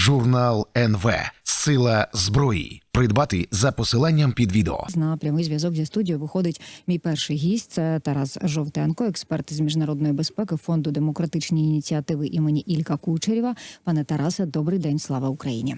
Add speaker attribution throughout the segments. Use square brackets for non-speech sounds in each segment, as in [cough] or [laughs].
Speaker 1: Журнал НВ Сила зброї. Придбати за посиланням під відео.
Speaker 2: На прямий зв'язок зі студією виходить мій перший гість. Це Тарас Жовтенко, експерт з міжнародної безпеки фонду демократичні ініціативи імені Ілька Кучерєва. Пане Тарасе, добрий день, слава Україні.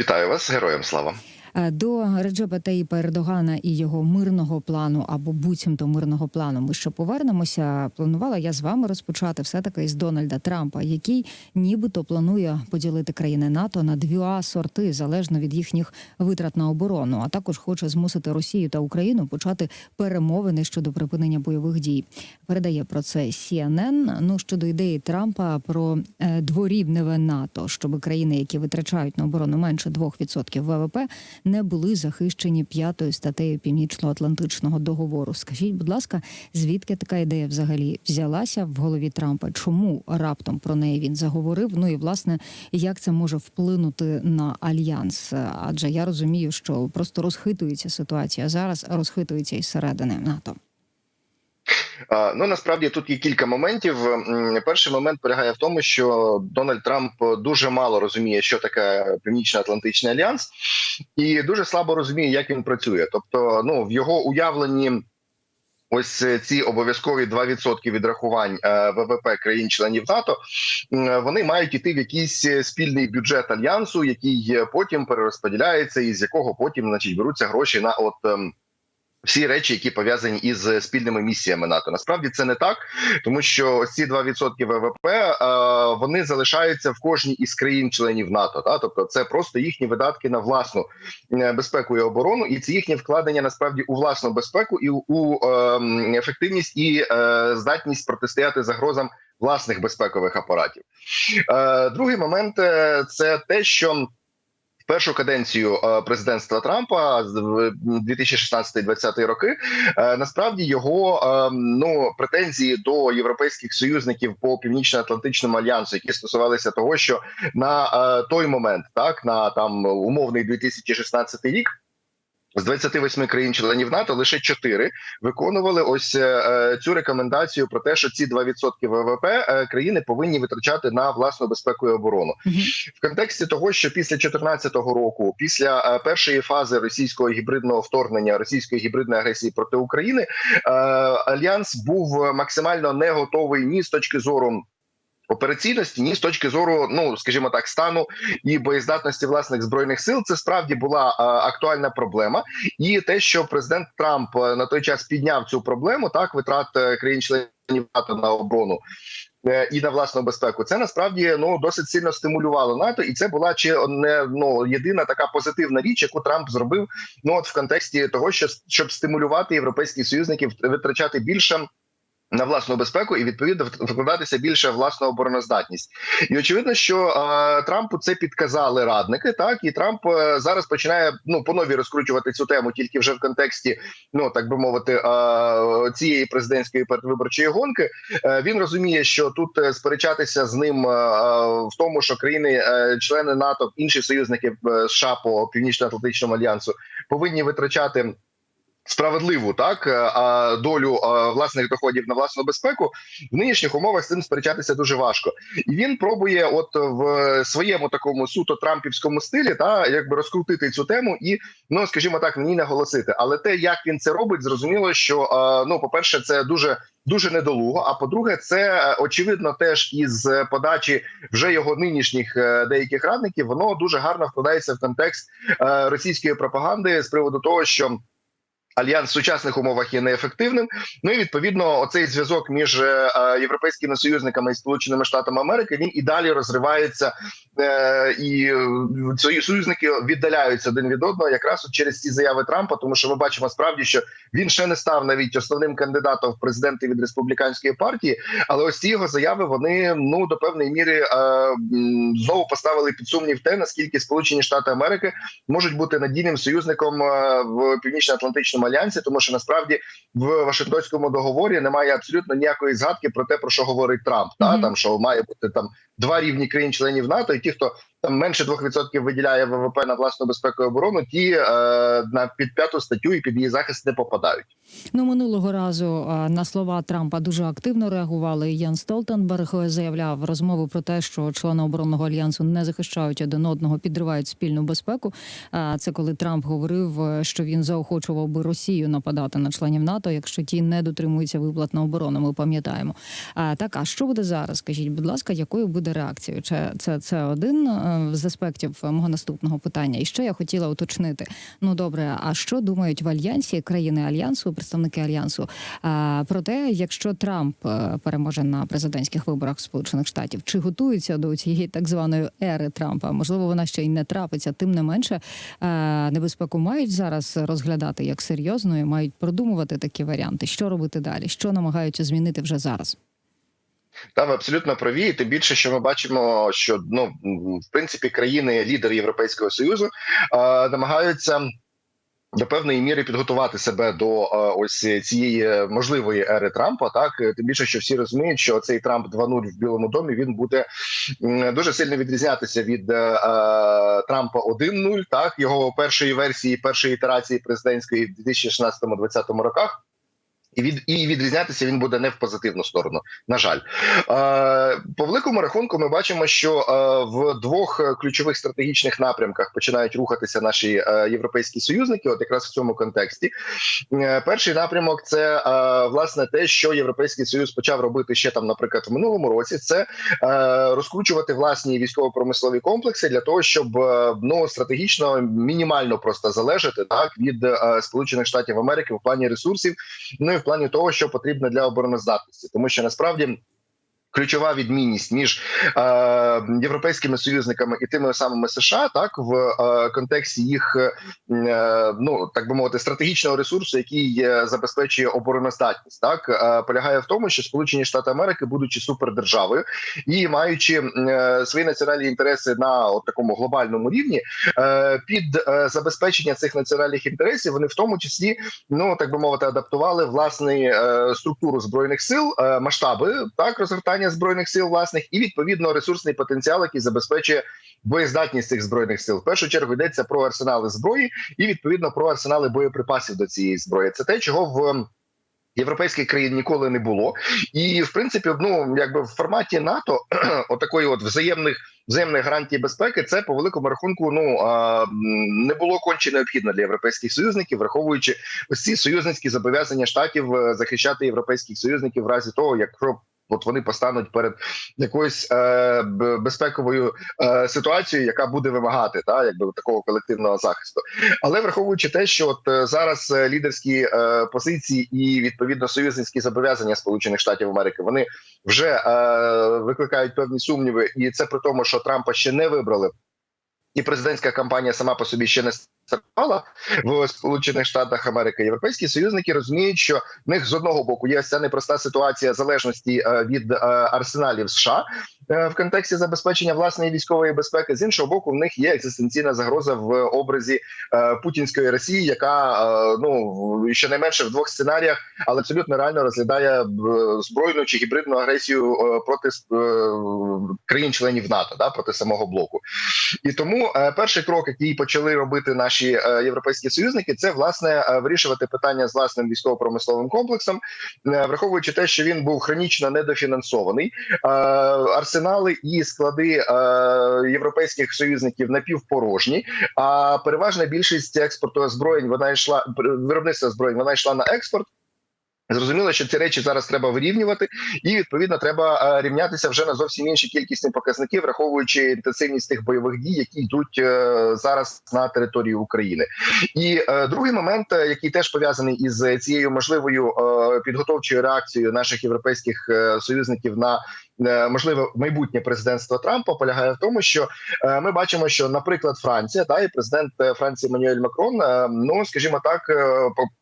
Speaker 3: Вітаю вас, героям слава.
Speaker 2: Е, До Реджепа Таїпа Ердогана і його мирного плану або буцімто мирного плану. Ми ще повернемося. Планувала я з вами розпочати все таки із Дональда Трампа, який нібито планує поділити країни НАТО на дві сорти залежно від їхніх витрат на оборону. А також хоче змусити Росію та Україну почати перемовини щодо припинення бойових дій. Передає про це CNN. Ну щодо ідеї Трампа про е, дворівневе НАТО, щоб країни, які витрачають на оборону менше 2% ВВП, не були захищені п'ятою статтею Північно-Атлантичного договору. Скажіть, будь ласка, звідки така ідея взагалі взялася в голові Трампа? Чому раптом про неї він заговорив? Ну і власне як це може вплинути на альянс? Адже я розумію, що просто розхитується ситуація зараз, розхитується і середини НАТО.
Speaker 3: Ну насправді тут є кілька моментів. Перший момент полягає в тому, що Дональд Трамп дуже мало розуміє, що таке Північно-Атлантичний альянс, і дуже слабо розуміє, як він працює. Тобто, ну в його уявленні. Ось ці обов'язкові 2% відрахувань е, ВВП країн-членів НАТО вони мають іти в якийсь спільний бюджет альянсу, який потім перерозподіляється, і з якого потім, значить, беруться гроші на от. Всі речі, які пов'язані із спільними місіями НАТО, насправді це не так, тому що ці 2% ВВП е, вони залишаються в кожній із країн-членів НАТО. Та тобто, це просто їхні видатки на власну е, безпеку і оборону, і це їхнє вкладення насправді у власну безпеку і у е, ефективність і е, здатність протистояти загрозам власних безпекових апаратів. Е, другий момент е, це те, що першу каденцію е, президентства Трампа з 2016-2020 роки е, насправді його е, ну претензії до європейських союзників по північно-атлантичному альянсу, які стосувалися того, що на той момент, так на там умовний 2016 рік. З 28 країн-членів НАТО лише 4 виконували ось е, цю рекомендацію про те, що ці 2% ВВП е, країни повинні витрачати на власну безпеку і оборону в контексті того, що після 2014 року, після е, першої фази російського гібридного вторгнення, російської гібридної агресії проти України, е, альянс був максимально не готовий ні з точки зору. Операційності ні з точки зору, ну скажімо так, стану і боєздатності власних збройних сил, це справді була е, актуальна проблема, і те, що президент Трамп е, на той час підняв цю проблему, так витрат е, країн-членів НАТО на оборону і на власну безпеку, це насправді ну досить сильно стимулювало НАТО, і це була чи не ну єдина така позитивна річ, яку Трамп зробив. Ну от в контексті того, що щоб стимулювати європейських союзників витрачати більше. На власну безпеку і відповідно вкладатися більше в власну обороноздатність, і очевидно, що е, Трампу це підказали радники. Так і Трамп е, зараз починає ну по нові розкручувати цю тему, тільки вже в контексті, ну так би мовити, е, цієї президентської передвиборчої гонки. Е, він розуміє, що тут е, сперечатися з ним е, в тому, що країни, е, члени НАТО, інші союзники е, США по північно-атлантичному альянсу повинні витрачати справедливу так а долю власних доходів на власну безпеку в нинішніх умовах з цим сперечатися дуже важко, і він пробує, от в своєму такому суто трампівському стилі, та якби розкрутити цю тему і ну скажімо так, ній наголосити. Але те, як він це робить, зрозуміло, що ну, по перше, це дуже. Дуже недолуго. А по-друге, це очевидно теж із подачі вже його нинішніх е, деяких радників. Воно дуже гарно вкладається в контекст е, російської пропаганди з приводу того, що Альянс в сучасних умовах є неефективним. Ну і відповідно, оцей зв'язок між е, європейськими союзниками і сполученими штатами Америки він і далі розривається, е, і союзники віддаляються один від одного, якраз через ці заяви Трампа. Тому що ми бачимо справді, що він ще не став навіть основним кандидатом в президенти від республіканської партії, але ось ці його заяви вони ну до певної міри е, знову поставили під сумнів те, наскільки Сполучені Штати Америки можуть бути надійним союзником е, в північно-атлантичному альянсі, тому що насправді в Вашингтонському договорі немає абсолютно ніякої згадки про те, про що говорить Трамп. Та mm -hmm. там що має бути там два рівні країн-членів НАТО, і ті, хто там менше 2% виділяє ВВП на власну безпеку і оборону, ті е, на під п'яту статтю і під її захист не попадають.
Speaker 2: Ну минулого разу на слова Трампа дуже активно реагували. Ян Столтенберг заявляв розмови про те, що члени оборонного альянсу не захищають один одного, підривають спільну безпеку. А це коли Трамп говорив, е, що він заохочував би Росію нападати на членів НАТО, якщо ті не дотримуються виплат на оборону. Ми пам'ятаємо. Так, а що буде зараз? Скажіть, будь ласка, якою буде реакцією? Чи це, це один е, з аспектів мого наступного питання? І що я хотіла уточнити? Ну добре, а що думають в альянсі країни альянсу, представники альянсу? А, про те, якщо Трамп е, переможе на президентських виборах Сполучених Штатів, чи готуються до цієї так званої ери Трампа? Можливо, вона ще й не трапиться. Тим не менше, е, небезпеку мають зараз розглядати як серйозно і мають продумувати такі варіанти. Що робити далі? Що намагаються змінити вже зараз?
Speaker 3: Та ви абсолютно праві. І Тим більше, що ми бачимо, що ну в принципі країни лідери Європейського союзу е, намагаються. До певної міри підготувати себе до ось цієї можливої ери Трампа, так тим більше, що всі розуміють, що цей Трамп 2.0 в Білому домі він буде дуже сильно відрізнятися від е, е, Трампа 1.0, так його першої версії, першої ітерації президентської в 2016-2020 роках. І від і відрізнятися він буде не в позитивну сторону. На жаль, е, по великому рахунку, ми бачимо, що е, в двох ключових стратегічних напрямках починають рухатися наші е, європейські союзники. От якраз в цьому контексті, Е, перший напрямок це власне те, що європейський союз почав робити ще там, наприклад, в минулому році. Це розкручувати власні військово-промислові комплекси для того, щоб ну стратегічно мінімально просто залежати так від Сполучених Штатів Америки в плані ресурсів. Ну і в плані того, що потрібно для обороноздатності, тому що насправді. Ключова відмінність між е, європейськими союзниками і тими самими США, так в е, контексті їх е, ну так би мовити, стратегічного ресурсу, який е, забезпечує обороноздатність, так? Е, полягає в тому, що Сполучені Штати Америки, будучи супердержавою і маючи е, свої національні інтереси на от такому глобальному рівні, е, під е, забезпечення цих національних інтересів, вони в тому числі, ну так би мовити, адаптували власне е, структуру збройних сил, е, масштаби так розгортання збройних сил власних і відповідно ресурсний потенціал, який забезпечує боєздатність цих збройних сил. В першу чергу йдеться про арсенали зброї і відповідно про арсенали боєприпасів до цієї зброї. Це те, чого в Європейських країн ніколи не було, і в принципі, ну якби в форматі НАТО [clears throat] отакої от взаємних взаємних гарантій безпеки, це по великому рахунку ну не було конче необхідно для європейських союзників, враховуючи ось ці союзницькі зобов'язання штатів е, захищати європейських союзників в разі того, якщо От вони постануть перед якоюсь е, безпековою е, ситуацією, яка буде вимагати та якби такого колективного захисту. Але враховуючи те, що от е, зараз е, лідерські е, позиції і відповідно союзницькі зобов'язання Сполучених Штатів Америки вони вже е, викликають певні сумніви, і це при тому, що Трампа ще не вибрали. І президентська кампанія сама по собі ще не стартувала в Сполучених Штатах Америки. Європейські союзники розуміють, що в них з одного боку є ця непроста ситуація залежності е, від е, арсеналів США в контексті забезпечення власної військової безпеки. З іншого боку, в них є екзистенційна загроза в образі путінської Росії, яка ну щонайменше в двох сценаріях, але абсолютно реально розглядає збройну чи гібридну агресію проти країн-членів НАТО, да проти самого блоку. І тому перший крок, який почали робити наші європейські союзники, це власне вирішувати питання з власним військово-промисловим комплексом, враховуючи те, що він був хронічно недофінансований. Арсенали і склади європейських союзників напівпорожні. А переважна більшість експорту озброєнь вона йшла виробництва зброєнь, вона йшла на експорт. Зрозуміло, що ці речі зараз треба вирівнювати, і відповідно треба рівнятися вже на зовсім інші кількісні показники, враховуючи інтенсивність тих бойових дій, які йдуть зараз на території України. І другий момент, який теж пов'язаний із цією можливою підготовчою реакцією наших європейських союзників на можливе майбутнє президентство Трампа, полягає в тому, що ми бачимо, що, наприклад, Франція та і президент Франції Мануель Макрон, ну скажімо так,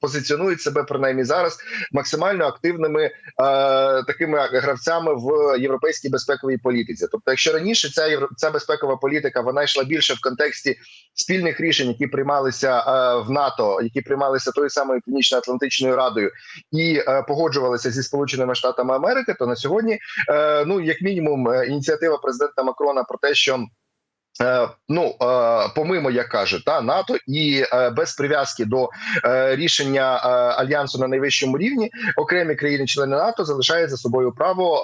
Speaker 3: позиціонують себе принаймні зараз максимально активними е, такими гравцями в європейській безпековій політиці. Тобто, якщо раніше ця ця безпекова політика вона йшла більше в контексті спільних рішень, які приймалися е, в НАТО, які приймалися тою самою північно-атлантичною радою, і е, погоджувалися зі сполученими штатами Америки, то на сьогодні, е, ну як мінімум, ініціатива президента Макрона про те, що Е, Ну е, помимо, як каже та НАТО, і е, без прив'язки до е, рішення е, альянсу на найвищому рівні, окремі країни-члени НАТО залишають за собою право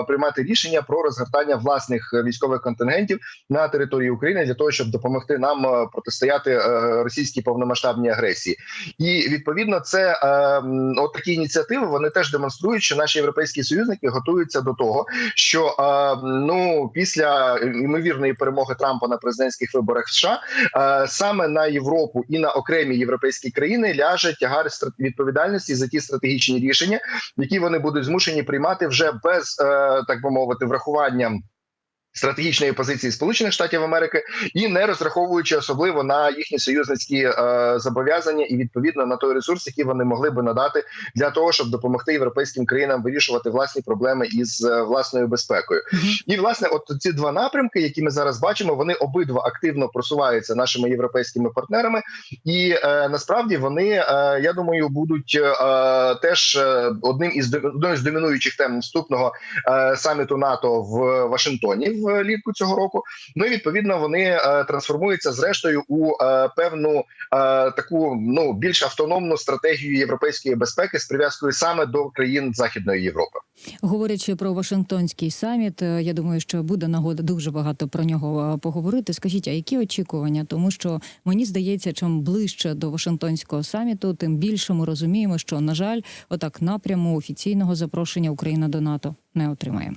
Speaker 3: е, приймати рішення про розгортання власних військових контингентів на території України для того, щоб допомогти нам е, протистояти е, російській повномасштабній агресії. І відповідно, це е, от такі ініціативи вони теж демонструють, що наші європейські союзники готуються до того, що е, ну після ймовірної перемоги Трампа на президентських виборах в США е, саме на Європу і на окремі європейські країни ляже тягар відповідальності за ті стратегічні рішення, які вони будуть змушені приймати вже без е, так би мовити врахування. Стратегічної позиції Сполучених Штатів Америки і не розраховуючи особливо на їхні союзницькі е, зобов'язання і відповідно на той ресурс, який вони могли би надати для того, щоб допомогти європейським країнам вирішувати власні проблеми із е, власною безпекою.
Speaker 2: Мгм.
Speaker 3: І власне, от ці два напрямки, які ми зараз бачимо, вони обидва активно просуваються нашими європейськими партнерами, і е, насправді вони, е, я думаю, будуть е, теж е, одним із одною з домінуючих тем наступного е, саміту НАТО в Вашингтоні влітку цього року. Ну і відповідно вони е, трансформуються зрештою у е, певну е, таку ну більш автономну стратегію європейської безпеки з прив'язкою саме до країн Західної Європи.
Speaker 2: Говорячи про Вашингтонський саміт, е, я думаю, що буде нагода дуже багато про нього е, поговорити. Скажіть, а які очікування? Тому що мені здається, чим ближче до Вашингтонського саміту, тим більше ми розуміємо, що на жаль, отак напряму офіційного запрошення Україна до НАТО не отримає.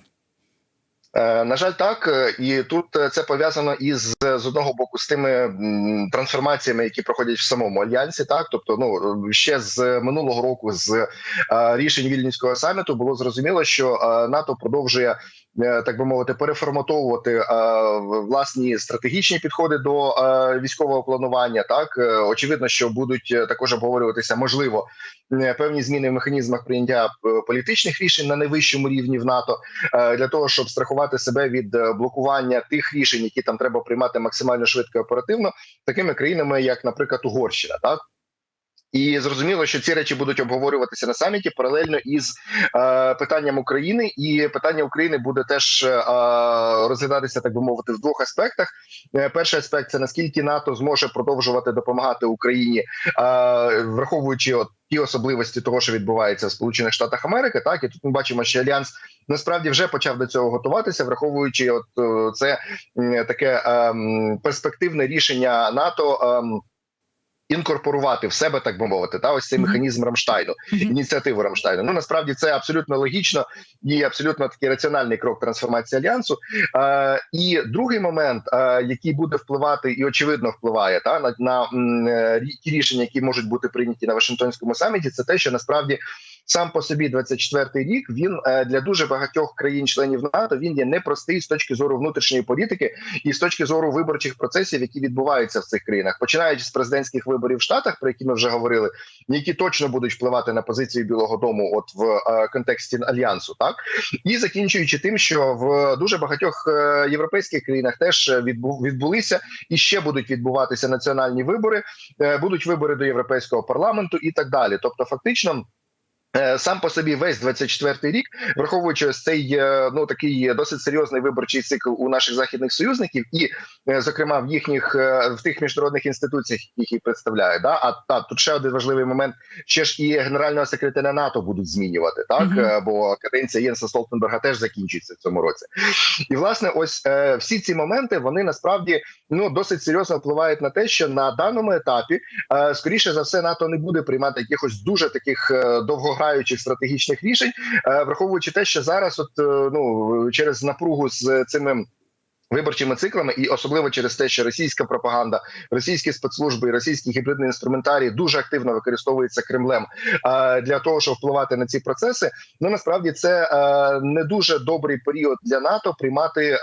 Speaker 3: Е, На жаль, так Е, і тут е, це пов'язано із з одного боку з тими трансформаціями, які проходять в самому альянсі. Так, тобто, ну ще з минулого року, з рішень вільнюського саміту, було зрозуміло, що НАТО продовжує. Так би мовити, переформатовувати власні стратегічні підходи до військового планування. Так очевидно, що будуть також обговорюватися можливо певні зміни в механізмах прийняття політичних рішень на найвищому рівні в НАТО для того, щоб страхувати себе від е, блокування тих рішень, які там треба приймати максимально швидко і оперативно, такими країнами, як, наприклад, Угорщина, так. І зрозуміло, що ці речі будуть обговорюватися на саміті паралельно із е, питанням України, і питання України буде теж е, розглядатися, так би мовити, в двох аспектах. Е, перший аспект це наскільки НАТО зможе продовжувати допомагати Україні, е, враховуючи от ті особливості того, що відбувається в Сполучених Штатах Америки. Так і тут ми бачимо, що альянс насправді вже почав до цього готуватися, враховуючи от е, це м, таке ем, перспективне рішення НАТО. ем, Інкорпорувати в себе, так би мовити, та ось цей механізм Рамштайну, ініціативу Рамштайну. Ну насправді це абсолютно логічно і абсолютно такий раціональний крок трансформації альянсу. Е, і другий момент, е, який буде впливати і очевидно впливає та на, на е, ті рішення, які можуть бути прийняті на Вашингтонському саміті, це те, що насправді сам по собі 24-й рік він е, для дуже багатьох країн-членів НАТО він є непростий з точки зору внутрішньої політики і з точки зору виборчих процесів, які відбуваються в цих країнах, починаючи з президентських виборів в Штатах, про які ми вже говорили, які точно будуть впливати на позицію Білого Дому, от в е, контексті альянсу, так і закінчуючи тим, що в дуже багатьох е, європейських країнах теж відбу- відбулися і ще будуть відбуватися національні вибори, будуть вибори до європейського парламенту і так далі. Тобто, фактично. Е, Сам по собі весь 24-й рік, враховуючи ось цей е, ну такий досить серйозний виборчий цикл у наших західних союзників, і е, зокрема в їхніх в тих міжнародних інституціях, які представляють. Да? А та тут ще один важливий момент: ще ж і генерального секретаря НАТО будуть змінювати, так. Е, бо каденція Єнса Столтенберга теж закінчується в цьому році. І власне, ось всі ці моменти вони насправді ну досить серйозно впливають на те, що на даному етапі скоріше за все НАТО не буде приймати якихось дуже таких е, довгограючих стратегічних рішень, е, враховуючи те, що зараз, от е, ну через напругу з цими. Виборчими циклами, і особливо через те, що російська пропаганда, російські спецслужби і російський гібридний інструментарій дуже активно використовується Кремлем для того, щоб впливати на ці процеси. Ну насправді це е, не дуже добрий період для НАТО приймати е,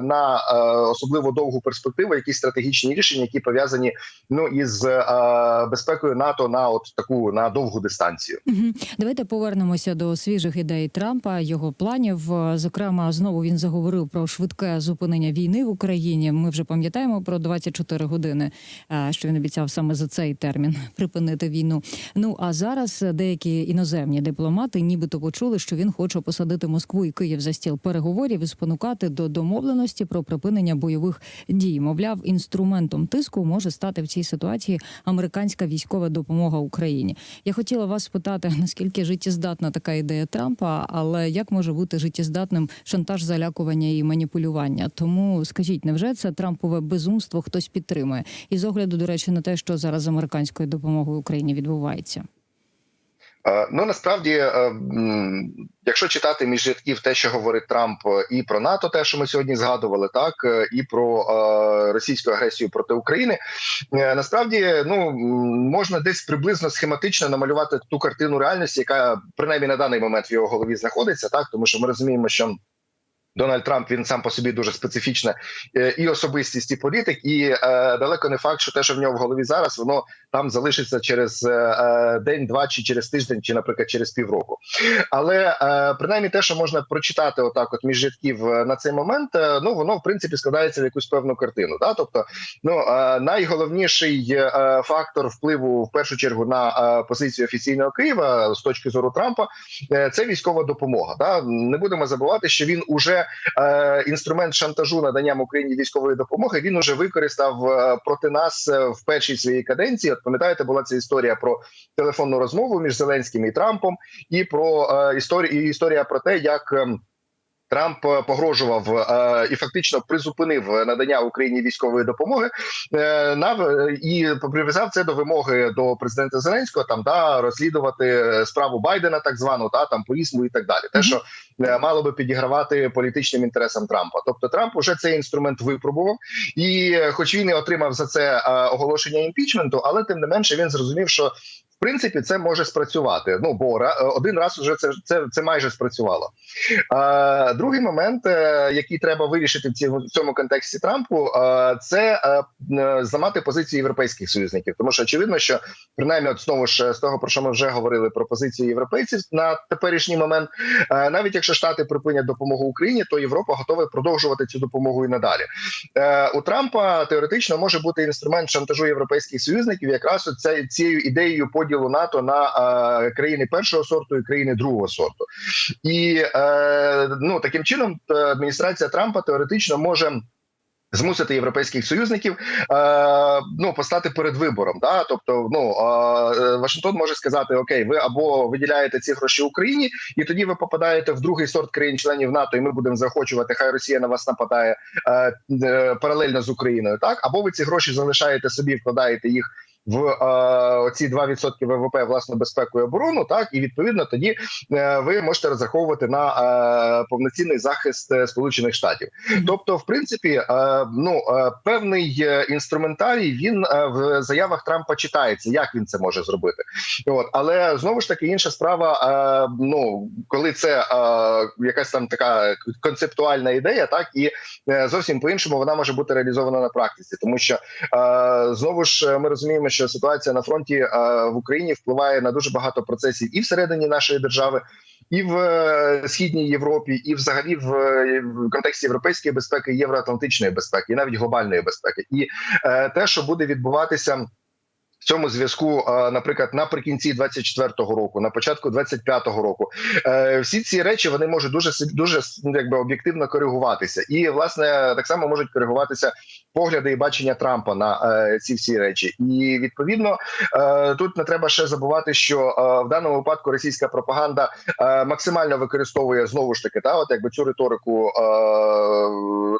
Speaker 3: на е, особливо довгу перспективу якісь стратегічні рішення, які пов'язані ну із безпекою НАТО на от таку на довгу дистанцію.
Speaker 2: Давайте повернемося до свіжих ідей Трампа, його планів. Зокрема, знову він заговорив про швидке зупинення війни в Україні. Ми вже пам'ятаємо про 24 години, е, що він обіцяв саме за цей термін [laughs] припинити війну. Ну а зараз деякі іноземні дипломати, нібито почули, що він хоче посадити Москву і Київ за стіл переговорів і спонукати до домовленості про припинення бойових дій. Мовляв, інструментом тиску може стати в цій ситуації американська військова допомога Україні. Я хотіла вас спитати, [laughs] наскільки життєздатна така ідея Трампа, але як може бути життєздатним шантаж, залякування і маніпулювання? Тому скажіть, невже це Трампове безумство хтось підтримує? І з огляду, до речі, на те, що зараз американською допомогою Україні відбувається.
Speaker 3: Е, Ну насправді, е, якщо читати між рядків те, що говорить Трамп е, і про НАТО, те, що ми сьогодні згадували, так і про російську агресію проти України, насправді ну можна десь приблизно схематично намалювати ту картину реальності, яка принаймні на даний момент в його голові знаходиться, так тому що ми розуміємо, що. Дональд Трамп він сам по собі дуже специфічна е, і особистість, і політик, і е, далеко не факт, що те, що в нього в голові зараз, воно там залишиться через е, е, день, два чи через тиждень, чи, наприклад, через півроку. Але е, принаймні те, що можна прочитати, отак, от між рядків е, на цей момент, е, ну воно в принципі складається в якусь певну картину. Да? Тобто, ну е, найголовніший е, фактор впливу в першу чергу на е, позицію офіційного Києва з точки зору Трампа, е, це військова допомога. Да? Не будемо забувати, що він уже е, інструмент шантажу наданням Україні військової допомоги. Він уже використав е, проти нас е, в першій своїй каденції. От пам'ятаєте, була ця історія про телефонну розмову між Зеленським і Трампом, і про е, історію історія про те, як. Трамп е, погрожував е, і фактично призупинив надання Україні військової допомоги е, на і прив'язав це до вимоги до президента Зеленського там да розслідувати справу Байдена, так звану та там по ісму і так далі. Те, що е, мало би підігравати політичним інтересам Трампа. Тобто Трамп уже цей інструмент випробував, і хоч він і отримав за це е, оголошення імпічменту, але тим не менше він зрозумів, що принципі це може спрацювати. Ну бо ра- один раз уже це це, це майже спрацювало. А, другий момент, е, який треба вирішити в цьому, контексті Трампу, е, це е, е, зламати позиції європейських союзників, тому що очевидно, що принаймні, от знову ж з того про що ми вже говорили про позиції європейців на теперішній момент, е, навіть якщо штати припинять допомогу Україні, то Європа готова продовжувати цю допомогу і надалі. Е, У Трампа теоретично може бути інструмент шантажу європейських союзників, якраз цією ідеєю поділу НАТО на е, країни першого сорту і країни другого сорту. І е, ну таким чином е, адміністрація Трампа теоретично може. Змусити європейських союзників е, ну постати перед вибором. Да? Тобто, ну е, Вашингтон може сказати: Окей, ви або виділяєте ці гроші Україні, і тоді ви попадаєте в другий сорт країн-членів НАТО, і ми будемо захочувати, хай Росія на вас нападає е, е, паралельно з Україною. Так, або ви ці гроші залишаєте собі, вкладаєте їх в е, оці 2% ВВП власну безпеку і оборону. Так, і відповідно тоді е, ви можете розраховувати на е, повноцінний захист Сполучених Штатів. Тобто, в принципі, е, ну е, певний інструментарій він е, в заявах Трампа читається, як він це може зробити. От, але знову ж таки інша справа. Е, ну коли це е, якась там така концептуальна ідея, так і е, зовсім по іншому вона може бути реалізована на практиці, тому що е, знову ж ми розуміємо, що ситуація на фронті е, в Україні впливає на дуже багато процесів і всередині нашої держави. І в е, східній Європі, і взагалі в, е, в контексті європейської безпеки, євроатлантичної безпеки, і навіть глобальної безпеки, і те, що буде відбуватися в цьому зв'язку, наприклад, наприкінці 24-го року, на початку 25-го року, е, всі ці речі вони можуть дуже дуже ну, якби об'єктивно коригуватися, і власне так само можуть коригуватися погляди і бачення Трампа на е, ці всі речі. І відповідно е, тут не треба ще забувати, що в даному випадку російська пропаганда максимально використовує знову ж таки та от якби цю риторику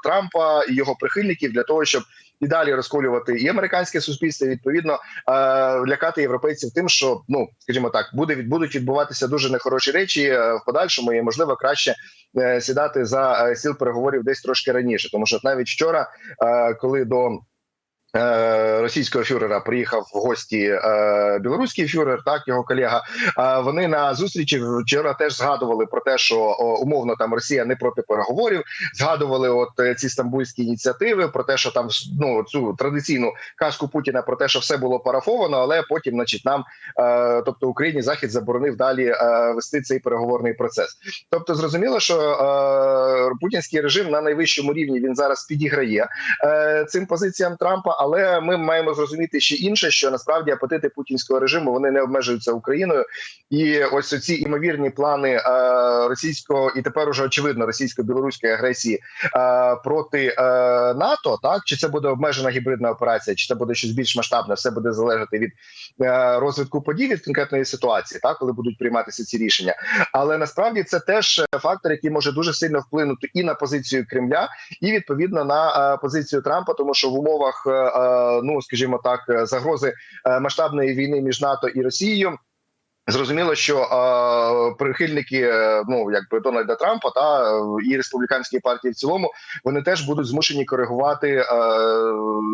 Speaker 3: Трампа і його прихильників для того, щоб і далі розколювати і американське суспільство, і, відповідно е, лякати європейців тим, що ну скажімо так, буде будуть відбуватися дуже нехороші речі е, в подальшому, і можливо краще е, сідати за стіл переговорів десь трошки раніше, тому що навіть вчора, коли до Російського фюрера приїхав в гості е, білоруський фюрер, так його колега. Е, вони на зустрічі вчора теж згадували про те, що умовно там Росія не проти переговорів. Згадували от е, ці стамбульські ініціативи про те, що там ну цю традиційну казку Путіна про те, що все було парафовано, але потім, значить, нам, е, тобто Україні, захід заборонив далі е, вести цей переговорний процес. Тобто, зрозуміло, що е, путінський режим на найвищому рівні він зараз підіграє е, цим позиціям Трампа. Але ми маємо зрозуміти ще інше, що насправді апетити путінського режиму вони не обмежуються Україною, і ось ці імовірні плани е, російського і тепер уже очевидно російсько-білоруської агресії е, проти е, НАТО. Так чи це буде обмежена гібридна операція, чи це буде щось більш масштабне? Все буде залежати від розвитку подій від конкретної ситуації, так коли будуть прийматися ці рішення. Але насправді це теж фактор, який може дуже сильно вплинути і на позицію Кремля, і відповідно на позицію Трампа, тому що в умовах, ну скажімо так, е, загрози е, масштабної війни між НАТО і Росією. Зрозуміло, що е, прихильники ну якби Дональда Трампа та і республіканської партії в цілому вони теж будуть змушені коригувати е,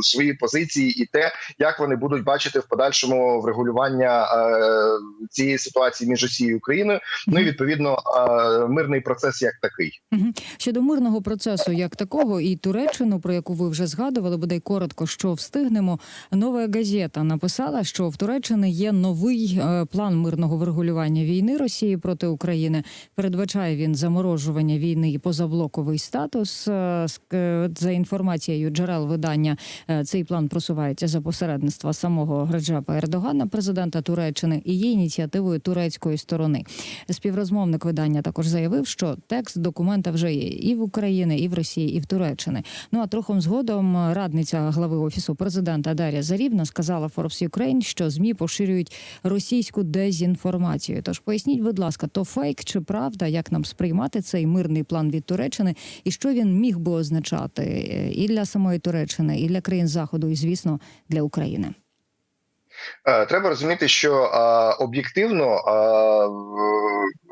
Speaker 3: свої позиції і те, як вони будуть бачити в подальшому врегулювання е, цієї ситуації між Росією і Україною. Ну і відповідно е, мирний процес як такий.
Speaker 2: Щодо мирного процесу як такого, і Туреччину, про яку ви вже згадували, бодай коротко, що встигнемо. Нова газета написала, що в Туреччині є новий е, план мирного врегулювання війни Росії проти України. Передбачає він заморожування війни і позаблоковий статус. Е, е, За інформацією джерел видання, е, цей план просувається за посередництва самого Реджепа Ердогана, президента Туреччини, і є ініціативою турецької сторони. Співрозмовник видання також заявив, що текст документа вже є і в Україні, і в Росії, і в Туреччини. Ну а трохом згодом радниця глави офісу президента Дар'я Зарівна сказала Forbes Ukraine, що змі поширюють російську дезінформацію. Тож поясніть, будь ласка, то фейк чи правда, як нам сприймати цей мирний план від Туреччини, і що він міг би означати е, і для самої Туреччини, і для країн заходу, і звісно для України.
Speaker 3: Е, Треба розуміти, що е, об'єктивно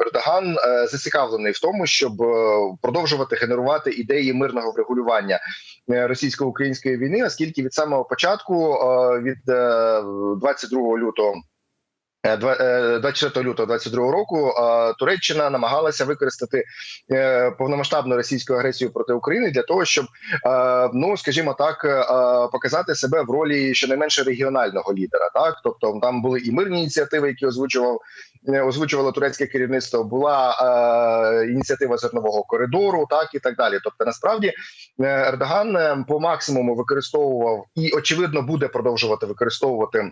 Speaker 3: Ердоган зацікавлений в тому, щоб продовжувати генерувати ідеї мирного врегулювання російсько-української війни, оскільки від самого початку від е, 22 лютого. Е, два- е, 24 лютого 22 року е, Туреччина намагалася використати е, повномасштабну російську агресію проти України для того, щоб е, ну скажімо так, е, показати себе в ролі щонайменше регіонального лідера. Так, тобто там були і мирні ініціативи, які озвучував е, озвучувало турецьке керівництво. Була е, ініціатива зернового коридору, так і так далі. Тобто, насправді е, Ердоган е, по максимуму використовував і очевидно буде продовжувати використовувати.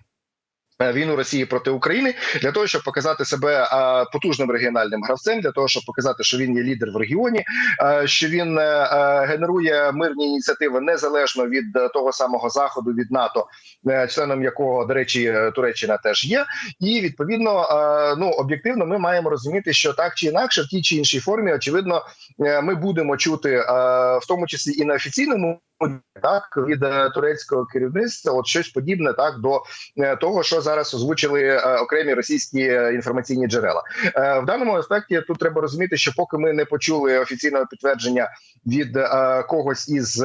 Speaker 3: Е, Війну Росії проти України для того, щоб показати себе е, потужним регіональним гравцем, для того, щоб показати, що він є лідер в регіоні, е, що він генерує мирні ініціативи незалежно від того самого заходу від НАТО, членом якого, до речі, Туреччина теж є. І відповідно, ну об'єктивно, ми маємо розуміти, що так чи інакше, в тій чи іншій формі, очевидно, ми будемо чути, в тому числі і на офіційному. Так від е, турецького керівництва, от щось подібне, так до е, того, що зараз озвучили е, окремі російські інформаційні джерела. В даному аспекті тут треба розуміти, що поки ми не почули офіційного підтвердження від когось із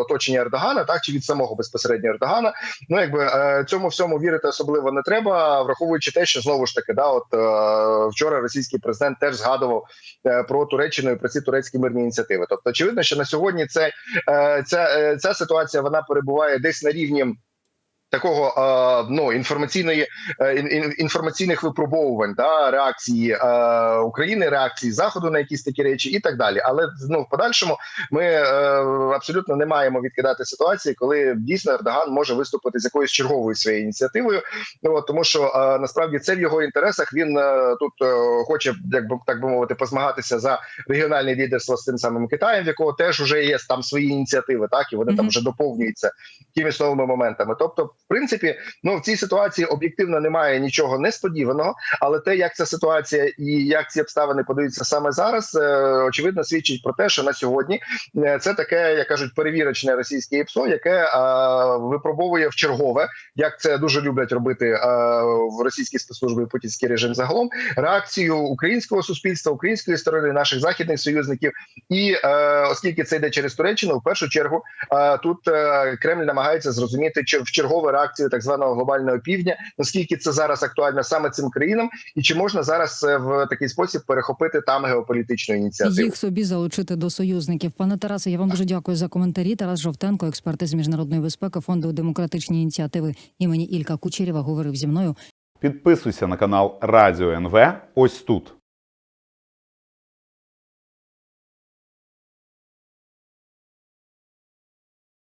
Speaker 3: оточення Ердогана, так чи від самого безпосередньо Ердогана, ну якби цьому всьому вірити особливо не треба, враховуючи те, що знову ж таки, да, от вчора російський президент теж згадував про Туреччину і про ці турецькі мирні ініціативи. Тобто, очевидно, що на сьогодні це ця, е, ця ситуація вона перебуває десь на рівні. Такого ну інформаційної е, ін- ін- інформаційних випробовувань та реакції е, України, реакції заходу на якісь такі речі, і так далі. Але ну в подальшому ми е, абсолютно не маємо відкидати ситуації, коли дійсно Ердоган може виступити з якоюсь черговою своєю ініціативою. Ну тому що насправді це в його інтересах. Він тут хоче, як би так би мовити, позмагатися за регіональне лідерство з тим самим Китаєм, в якого теж вже є там свої ініціативи, так і вони там вже доповнюються якимись новими моментами. Тобто, В принципі, ну в цій ситуації об'єктивно немає нічого несподіваного, але те, як ця ситуація і як ці обставини подаються саме зараз, е, очевидно свідчить про те, що на сьогодні е, це таке, як кажуть, перевірочне російське ІПСО, яке е, випробовує в чергове, як це дуже люблять робити в російській спецслужбі путінський режим загалом, реакцію українського суспільства, української сторони, наших західних союзників. І оскільки це йде через Туреччину, в першу чергу тут Кремль намагається зрозуміти чи в чергову реакцію так званого глобального півдня, наскільки це зараз актуально саме цим країнам, і чи можна зараз е, в такий спосіб перехопити там геополітичну ініціативу.
Speaker 2: їх собі залучити до союзників. Пане Тарасе, я вам дуже дякую за коментарі. Тарас Жовтенко, експерт із міжнародної безпеки фонду демократичні ініціативи імені Ілька Кучерєва, говорив зі мною.
Speaker 4: Підписуйся на канал Радіо НВ ось тут.